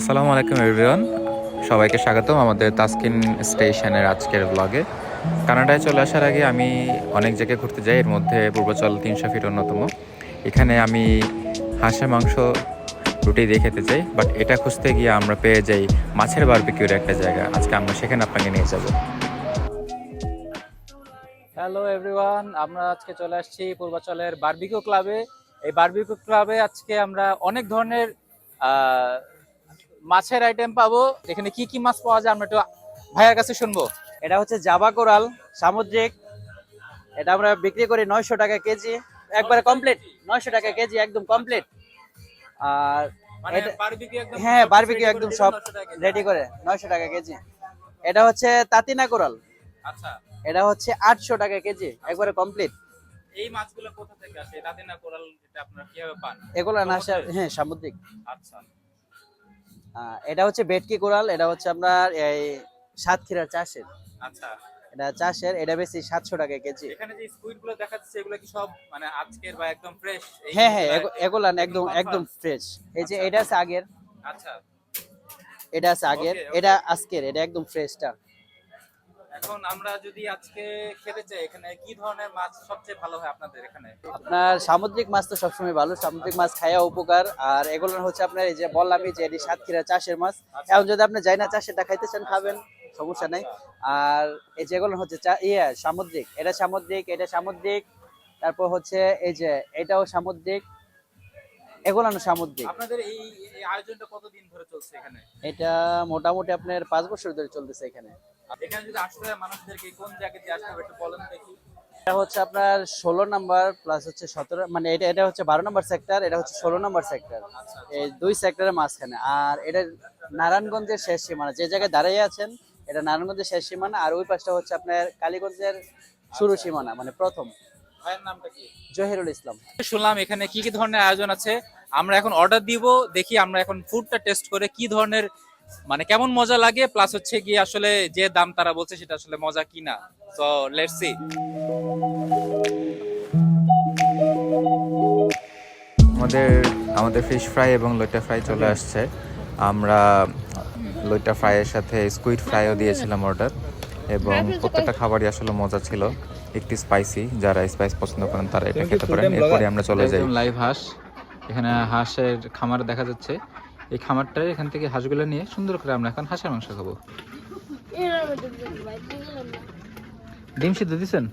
আসসালামু আলাইকুম এভরিওয়ান সবাইকে স্বাগতম আমাদের তাসকিন স্টেশনের আজকের ব্লগে কানাডায় চলে আসার আগে আমি অনেক জায়গায় ঘুরতে যাই, এর মধ্যে পূর্বাচল তিনশো ফিট অন্যতম। এখানে আমি হাঁসের মাংস রুটি দিয়ে খেতে চাই বাট এটা খুঁজতে গিয়ে আমরা পেয়ে যাই মাছের বারবিকিউর একটা জায়গা। আজকে আমরা সেখানে আপনাকে নিয়ে যাব। হ্যালো এভরিওয়ান আমরা আজকে চলে আসছি পূর্বাচলের বারবিকিউ ক্লাবে এই বারবিকিউ ক্লাবে আজকে আমরা অনেক ধরনের মাছের আইটেম পাবো। এখানে কি কি মাছ পাওয়া যায় আমরা একটু ভাইয়ের কাছে শুনব। এটা হচ্ছে জাবা কোরাল সামুদ্রিক। এটা আমরা বিক্রি করি নয়শো টাকা কেজি। একবারে কমপ্লিট নয়শো টাকা কেজি একদম কমপ্লিট আর মানে এটা- বারবিকিউ একদম হ্যাঁ সব বারবিকিউ একদম সব 900 টাকা কেজি। রেডি করে নয়শো টাকা কেজি। এটা হচ্ছে তাতিনা কোরাল। আচ্ছা। এটা হচ্ছে আটশো টাকা কেজি একবারে কমপ্লিট এই মাছগুলো কোথা থেকে আসে? না কোরাল এটা আপনারা কীভাবে পান? এগুলো নাসা হ্যাঁ সামুদ্রিক। আচ্ছা। এটা হচ্ছে বেটকি কোরাল এটা হচ্ছে আপনার এই সাতক্ষীরার চাষের। আচ্ছা। এটা চাষের এটা বেশি সাতশো টাকা কেজি। এখানে যে স্কুইডগুলো দেখা যাচ্ছে এগুলো কি সব মানে আজকের বা একদম ফ্রেশ হ্যাঁ হ্যাঁ এগু- এগুলা একদম একদম ফ্রেশ এই যে আচ্ছা। এটা আছে আগের। আচ্ছা। এটা আছে আগের. এটা আজকের এটা একদম ফ্রেশটা এখন আমরা যদি আজকে খেতে চাই এখানে কি ধরনের মাছ সবচেয়ে ভালো হয় আপনাদের এখানে? আপনার সামুদ্রিক মাছ তো সবসময় ভালো সামুদ্রিক মাছ খাওয়া উপকার। আর এগুলো হচ্ছে আপনার এই যে বললামই যে এটি সাতক্ষীরা চাষের মাছ। এখন যদি আপনি যাই না চাষেরটা খাইতে চান খাবেন সমস্যা নাই। আর এই যেগুলো হচ্ছে ইয়ে সামুদ্রিক। এটা সামুদ্রিক এটা সামুদ্রিক। তারপর হচ্ছে এই যে এটাও সামুদ্রিক। এগুলো সামুদ্রিক। আপনাদের এই এই আয়োজনটা কতদিন ধরে চলছে এখানে? এটা মোটামুটি আপনার পাঁচ বছর ধরে চলতেছে এখানে। এখানে যদি আসতে হয় মানুষদেরকে কোন জায়গা দিয়ে আসতে হবে একটু বলেন দেখি। এটা হচ্ছে আপনার ষোলো নাম্বার প্লাস হচ্ছে সতেরো মানে এটা এটা হচ্ছে বারো নম্বর সেক্টর এটা হচ্ছে ষোলো নম্বর সেক্টর আচ্ছা এই দুই সেক্টরের মাঝখানে। আর এটা নারায়ণগঞ্জের শেষ সীমানা। যে জায়গায় দাঁড়িয়ে আছেন এটা নারায়ণগঞ্জের শেষ সীমানা আর ওই পাশটা হচ্ছে আপনার কালীগঞ্জের শুরু সীমানা মানে প্রথম। ভাইয়ের নামটা কি? জহিরুল ইসলাম। শুনলাম এখানে কি কি ধরনের আয়োজন আছে। আমরা এখন অর্ডার দিব দেখি আমরা এখন ফুডটা টেস্ট করে কি ধরনের মানে কেমন মজা লাগে প্লাস হচ্ছে কি আসলে যে দাম তারা বলছে সেটা আসলে মজা কিনা তো লেটস সি আমাদের আমাদের ফিশ ফ্রাই এবং লইটা ফ্রাই চলে আসছে। আমরা লইটা ফ্রাইয়ের সাথে স্কুইড ফ্রাইও দিয়েছিলাম অর্ডার এবং প্রত্যেকটা খাবারই আসলে মজা ছিল। একটু স্পাইসি যারা স্পাইস পছন্দ করেন তারা এটা খেতে পারেন। এরপরে আমরা চলে যাই। লাইভ হাঁস। এখানে হাঁসের খামার দেখা যাচ্ছে। এই খামারটা এখান থেকে হাঁসগুলো নিয়ে সুন্দর করে আমরা এখন হাঁসের মাংস খাব। ডিম সিদ্ধ দিছেন?